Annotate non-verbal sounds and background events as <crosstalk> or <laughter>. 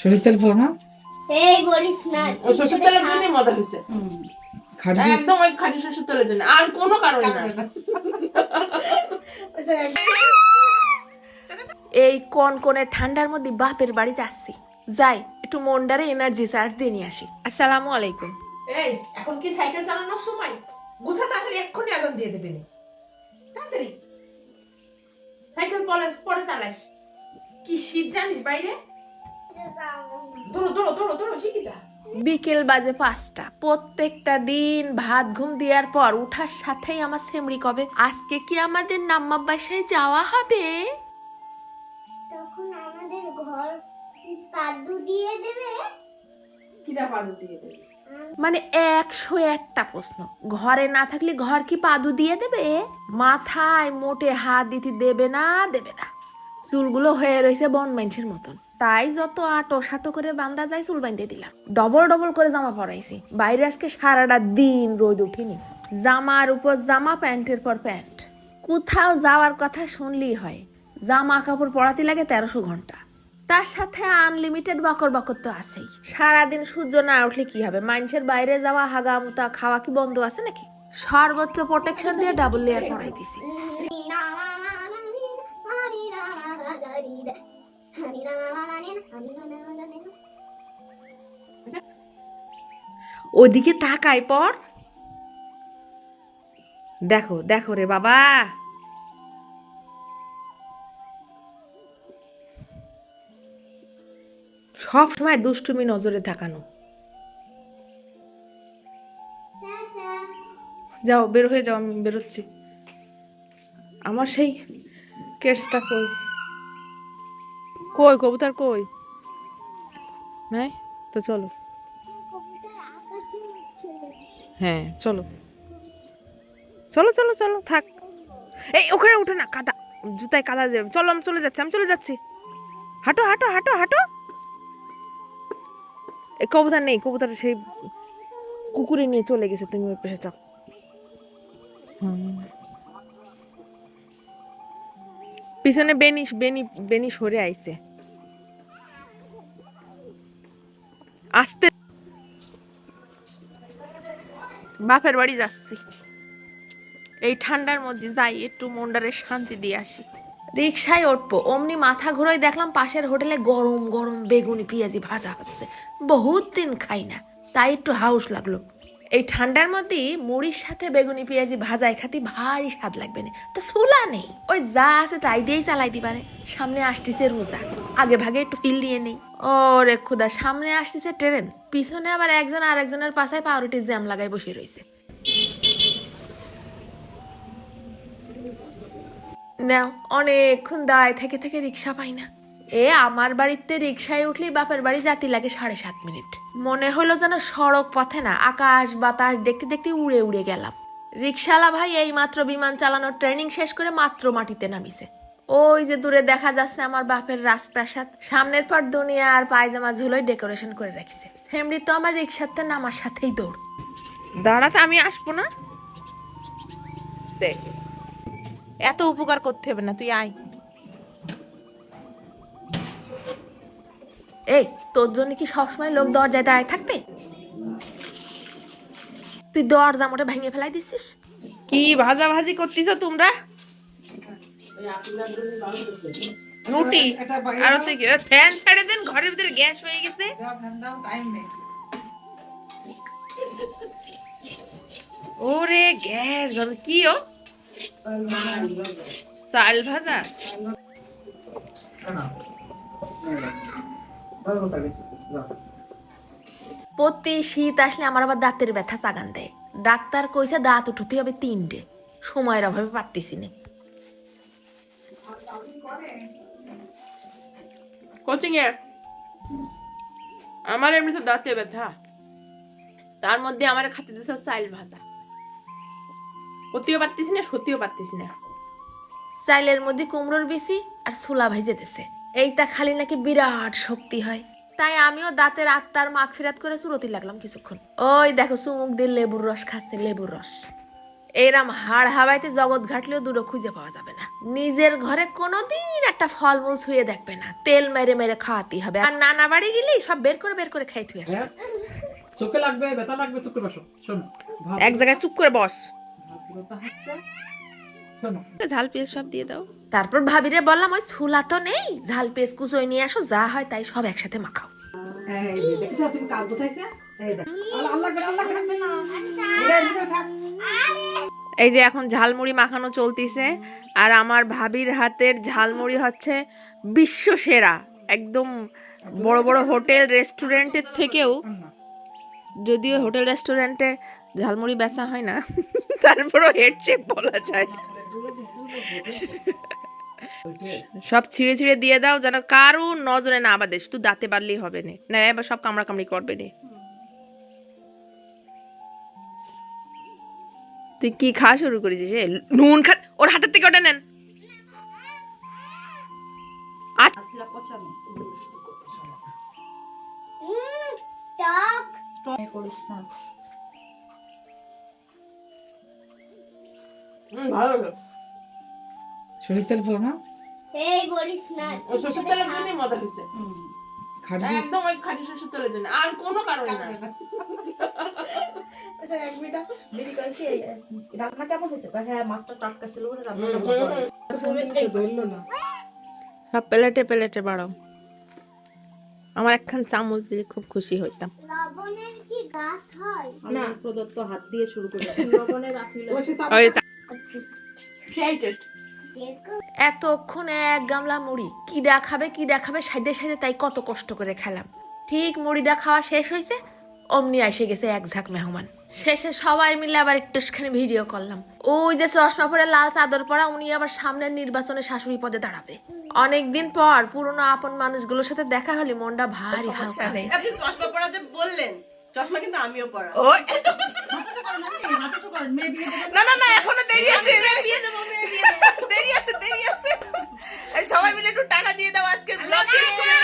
সরিষার তেল না? এই বলিস না তেলের জন্য মজা হয়েছে খাটি একদম ওই খাঁটি সরষের তেলের জন্য আর কোনো কারণে না। এই কোন কোনে ঠান্ডার মধ্যে বাপের বাড়িতে আসছি। যাই একটু মন্ডারে এনার্জি চার্জ দিয়ে নিয়ে আসি। আসসালামু আলাইকুম। এই এখন কি সাইকেল চালানোর সময়? গুছা তাড়াতাড়ি এক্ষুনি আজান দিয়ে দেবে তাড়াতাড়ি। সাইকেল পরে পরে চালাস। কি শীত জানিস বাইরে? বিকেল বাজে পাঁচটা। প্রত্যেকটা দিন ভাত ঘুম দেওয়ার পর উঠার সাথেই আমার সেমরি কবে। আজকে কি আমাদের নাম্মা বাসায় যাওয়া হবে? তখন আমাদের ঘর পাদু দিয়ে দেবে। কিরা পালু দিয়ে দেবে? মানে একশো একটা প্রশ্ন। ঘরে না থাকলে ঘর কি পাদু দিয়ে দেবে? মাথায় মোটে হাত দিতে দেবে না দেবে না। চুলগুলো হয়ে রয়েছে বন মাইনসের মতন। তাই যত আটো সাটো করে বান্দা যায়, চুল বাঁধতে দিলাম। ডবল ডবল করে জামা পরাইছি। বাইরে আজকে সারাটা দিন রোদ উঠিনি। জামার উপর জামা, প্যান্টের পর প্যান্ট। কোথাও যাওয়ার কথা শুনলেই হয়, জামা কাপড় পরাতে লাগে তেরোশো ঘণ্টা। তার সাথে আনলিমিটেড বকর বকর তো আছেই। সারাদিন সূর্য না উঠলে কি হবে? মানুষের বাইরে যাওয়া, হাগামুতা খাওয়া কি বন্ধ আছে নাকি? সর্বোচ্চ প্রোটেকশন দিয়ে ডাবল লেয়ার পরাই দিছি। ওদিকে তাকায় পর। দেখো দেখো রে বাবা। সব সময় দুষ্টুমি নজরে তাকানো। যাও, বের হয়ে যাও, আমি বেরোচ্ছি। আমার সেই কেটসটা কই? কই, কবুতার কই? নাই? তো চলো। হ্যাঁ চলো। চলো চলো চলো, থাক। এই, ওখানে উঠে না, কাদা, জুতায় কাদা যাবে চলো, আমি চলে যাচ্ছি, আমি চলে যাচ্ছি। হাঁটো হাঁটো হাঁটো হাঁটো। এই কবুতর নেই, কবুতর সেই কুকুরে নিয়ে চলে গেছে, তুমি ওই পাশে হুম। পিছনে বেনি বেনি বেনি সরে আইছে। আসতে। বাপের বাড়ি যাচ্ছি। এই ঠান্ডার মধ্যে যাই, একটু মন্ডারে শান্তি দিয়ে আসি। রিক্সায় উঠবো, অমনি মাথা ঘুরোয় দেখলাম পাশের হোটেলে গরম গরম বেগুনি পেঁয়াজি ভাজা হচ্ছে। বহুত দিন খাই না, তাই একটু হাউস লাগল। এই ঠান্ডার মধ্যে মুড়ির সাথে বেগুনি পেঁয়াজি ভাজাই খাতি ভারী স্বাদ লাগবে না। তা চুলা নেই, ওই যা আছে তাই দিয়েই চালাই দিবানে। সামনে আসতেছে রোজা। আগে ভাগে একটু ফিল নিয়ে নেই। ও রে খুদা, সামনে আসতেছে ট্রেন। পিছনে আবার একজন আর একজনের পাশায় পাউরুটির জ্যাম লাগাই বসে রয়েছে। নাও, অনেকক্ষণ দাঁড়ায় থেকে থেকে রিক্সা পাই না। এ আমার বাড়িতে রিক্সায় উঠলেই বাপের বাড়ি জাতি লাগে সাড়ে সাত মিনিট। মনে হলো যেন সড়ক পথে না, আকাশ বাতাস দেখতে দেখতে উড়ে উড়ে গেলাম। রিক্সাওয়ালা ভাই এই মাত্র বিমান চালানোর ট্রেনিং শেষ করে মাত্র মাটিতে নামিছে। ওই যে দূরে দেখা যাচ্ছে আমার বাপের রাজপ্রাসাদ। সামনের পর দুনিয়া আর পায়জামা ঝুলোয় ডেকোরেশন করে রাখিছে। ফ্যামিলি তো আমার রিক্সাতে নামার সাথেই দৌড়। দাঁড়াতে আমি আসব না। দেখ এত উপকার করতে হবে না তুই আয়। এই তোর জন্য কি সবসময় লোক দরজায় দাঁড়ায় থাকবে? তুই দরজা মোটে ভেঙে ফেলাই দিছিস কি ভাজা ভাজি করতিস তোমরা? রুটি? আর তুই ফ্যান ছেড়ে দেন ঘরের ভিতরে গ্যাস হয়ে গেছে। ওরে গ্যাস কি ও? চাল ভাজা? প্রতি শীত আসলে আমার আবার দাঁতের ব্যথা চাগান দেয়। ডাক্তার কইছে দাঁত উঠতে হবে তিনটে। সময়ের অভাবে পারতেছি না। কোচিং এর? আমার এমনিতে দাঁতে ব্যথা। তার মধ্যে আমার খাতে দিছে চাইল ভাজা। করতেও পারতেছি না সত্যিও পারতেছি না। চাইলের মধ্যে কুমড়োর বেশি আর ছোলা ভেজে দিছে। এইটা খালি নাকি বিরাট শক্তি হয়। তাই আমিও দাঁতের আত্মার মাখ ফেরাত করে চুরতি লাগলাম কিছুক্ষণ। ওই দেখো চুমুক দিয়ে লেবুর রস খাচ্ছে লেবুর রস। এরাম হাড় হাওয়াইতে জগৎ ঘাটলেও দুটো খুঁজে পাওয়া যাবে না। নিজের ঘরে কোনোদিন একটা ফলমূল ছুঁয়ে দেখবে না। তেল মেরে মেরে খাওয়াতেই হবে। আর নানা বাড়ি গেলে সব বের করে বের করে খাইতে আসবে। হ্যাঁ? চোখে লাগবে ব্যথা লাগবে চোখে বসো। শোনো এক জায়গায় চুপ করে বস। ঝাল পেঁয়াজ সব দিয়ে দাও। তারপর ভাবিরে বললাম ওই ছুলা তো নেই। ঝাল পেঁয়াজ কুচোই নিয়ে আসো যা হয় তাই সব একসাথে মাখাও। কাজ বসাইছে আল্লাহ আল্লাহ আল্লাহ না। এই যে এখন ঝালমুড়ি মাখানো চলতিছে, আর আমার ভাবির হাতের ঝালমুড়ি হচ্ছে বিশ্ব সেরা একদম বড় বড় হোটেল, রেস্টুরেন্টের থেকেও যদিও হোটেল, রেস্টুরেন্টে ঝালমুড়ি বেচা হয় না, <laughs> তারপরও হেড শেপ বলা যায়। সব ছিঁড়ে ছিঁড়ে দিয়ে দাও, যেন কারও নজরে না বাদে শুধু দাঁতে বাদলেই হবে না। এবার সব কামড়া কামড়ি করবে না। তুই কি খাওয়া শুরু করেছিস? এ নুন খা ওর হাতের থেকে ওটা নেন। উম, টক ভালো হলো। শরীর তেল ভালো না? এই বলিস না ওই সরষের তেলের জন্যই মজা হয়েছে। একদম ওই খাঁটি সরষের তেলের জন্য আর কোনো কারণে না। <laughs> এক মিনিট। দেরি করে কি রান্না কেমন হয়েছে? হ্যাঁ মাছটা টাটকা ছিল বলে রান্নাটা মজা হয়েছে। না। সব প্লেটে প্লেটে বাড়াও আমার একখান চামচ দিলে খুব খুশি হইতাম। লবণের কি গাছ হয়? না। প্রদত্ত হাত দিয়ে শুরু করে। <laughs> লবণের রাখি বসে থাক ওই তা- সেই টেস্ট দেখো। এতক্ষণে এক গামলা মুড়ি। কিডা খাবে কিডা খাবে সাইডে সাইডে তাই কত কষ্ট করে খেলাম। ঠিক মুড়িটা খাওয়া শেষ হয়েছে অমনি এসে গেছে এক ঝাঁক মেহমান। শেষে সবাই মিলে আবার একটুখানি ভিডিও করলাম। ওই যে চশমা পরে লাল চাদর পরা উনি আবার সামনের নির্বাচনে শাশুড়ি পদে দাঁড়াবে। অনেকদিন পর পুরনো আপন মানুষগুলোর সাথে দেখা হলে মনটা ভারী হালকা আপনি চশমা পরা যে বললেন চশমা কিন্তু আমিও পরা। না না না এখনও দেরি আছে। দেরি আছে দেরি আছে। সবাই মিলে একটু টাকা দিয়ে দাও আজকে। ব্লগ শেষ করে।